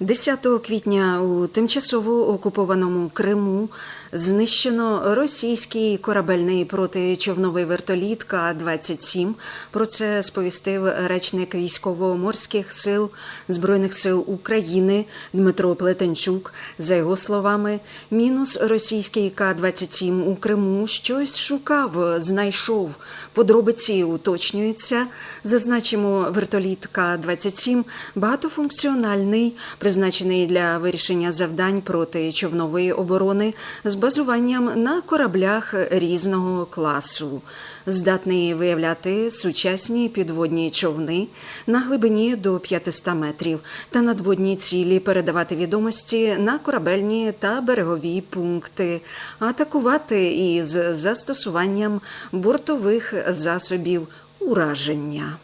10 квітня у тимчасово окупованому Криму знищено російський корабельний протичовновий вертоліт К-27. Про це сповістив речник військово-морських сил Збройних сил України Дмитро Плетенчук. За його словами, мінус російський К-27 у Криму щось шукав, знайшов. Подробиці уточнюються. Зазначимо, вертоліт К-27 багатофункціональний, призначений для вирішення завдань проти човнової оборони з базуванням на кораблях різного класу, здатний виявляти сучасні підводні човни на глибині до 500 метрів та надводні цілі передавати відомості на корабельні та берегові пункти, атакувати із застосуванням бортових засобів ураження.